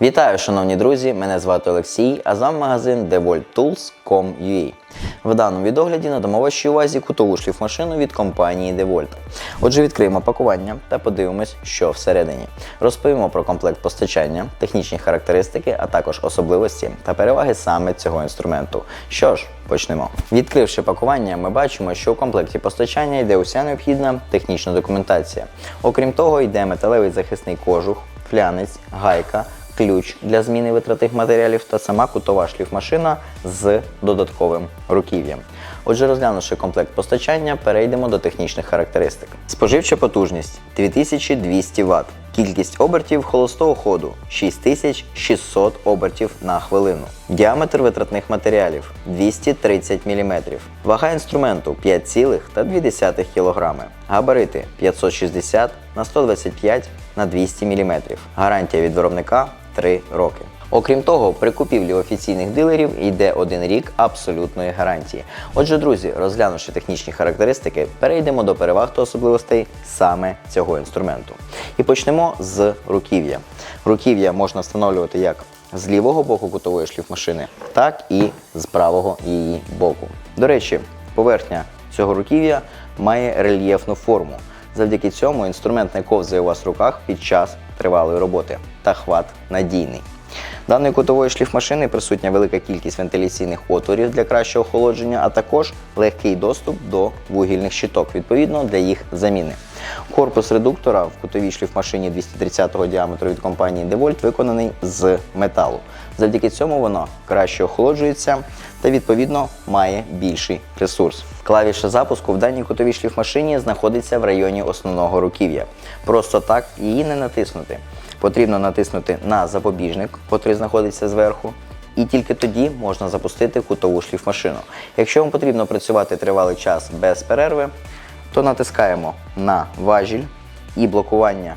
Вітаю, шановні друзі! Мене звати Олексій, а з вами магазин DeWalt.Tools.com.ua. В даному відогляді надамо вашій увазі кутову шліфмашину від компанії DeWalt. Отже, відкриємо пакування та подивимось, що всередині. Розповімо про комплект постачання, технічні характеристики, а також особливості та переваги саме цього інструменту. Що ж, почнемо. Відкривши пакування, ми бачимо, що у комплекті постачання йде уся необхідна технічна документація. Окрім того, йде металевий захисний кожух, флянець, гайка ключ для зміни витратних матеріалів та сама кутова шліфмашина з додатковим руків'ям. Отже, розглянувши комплект постачання, перейдемо до технічних характеристик. Споживча потужність 2200 Вт. Кількість обертів холостого ходу 6600 обертів на хвилину. Діаметр витратних матеріалів 230 мм. Вага інструменту 5,2 кг. Габарити 560 на 125 на 200 мм. Гарантія від виробника 3 роки. Окрім того, при купівлі офіційних дилерів йде один рік абсолютної гарантії. Отже, друзі, розглянувши технічні характеристики, перейдемо до переваг та особливостей саме цього інструменту. І почнемо з руків'я. Руків'я можна встановлювати як з лівого боку кутової шліфмашини, так і з правого її боку. До речі, поверхня цього руків'я має рельєфну форму. Завдяки цьому інструмент не ковзає у вас в руках під час тривалої роботи та хват надійний. Даної кутової шліфмашини присутня велика кількість вентиляційних отворів для кращого охолодження, а також легкий доступ до вугільних щиток, відповідно для їх заміни. Корпус редуктора в кутовій шліфмашині 230-го діаметру від компанії DeWalt виконаний з металу. Завдяки цьому воно краще охолоджується та відповідно має більший ресурс. Клавіша запуску в даній кутовій шліфмашині знаходиться в районі основного руків'я. Просто так її не натиснути. Потрібно натиснути на запобіжник, який знаходиться зверху, і тільки тоді можна запустити кутову шліфмашину. Якщо вам потрібно працювати тривалий час без перерви, то натискаємо на важіль і блокування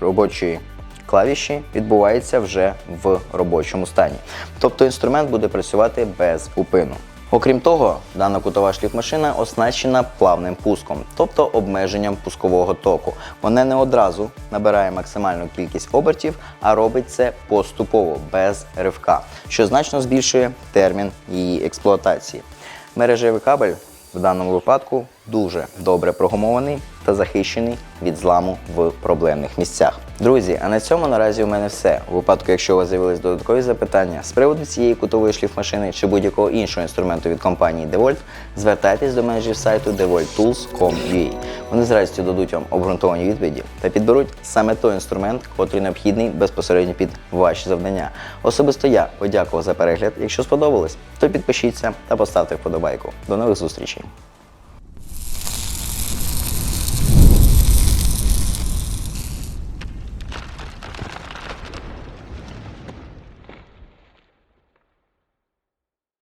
робочої клавіші відбувається вже в робочому стані. Тобто інструмент буде працювати без упину. Окрім того, дана кутова шліфмашина оснащена плавним пуском, тобто обмеженням пускового току. Вона не одразу набирає максимальну кількість обертів, а робить це поступово, без ривка, що значно збільшує термін її експлуатації. Мережевий кабель в даному випадку дуже добре прогумований та захищений від зламу в проблемних місцях. Друзі, а на цьому наразі у мене все. У випадку, якщо у вас з'явились додаткові запитання з приводу цієї кутової шліфмашини чи будь-якого іншого інструменту від компанії DeWalt, звертайтесь до менеджерів сайту DeWaltTools.com.ua. Вони з радістю дадуть вам обґрунтовані відповіді та підберуть саме той інструмент, котрий необхідний безпосередньо під ваші завдання. Особисто я подякував за перегляд. Якщо сподобалось, то підпишіться та поставте вподобайку. До нових зустрічей!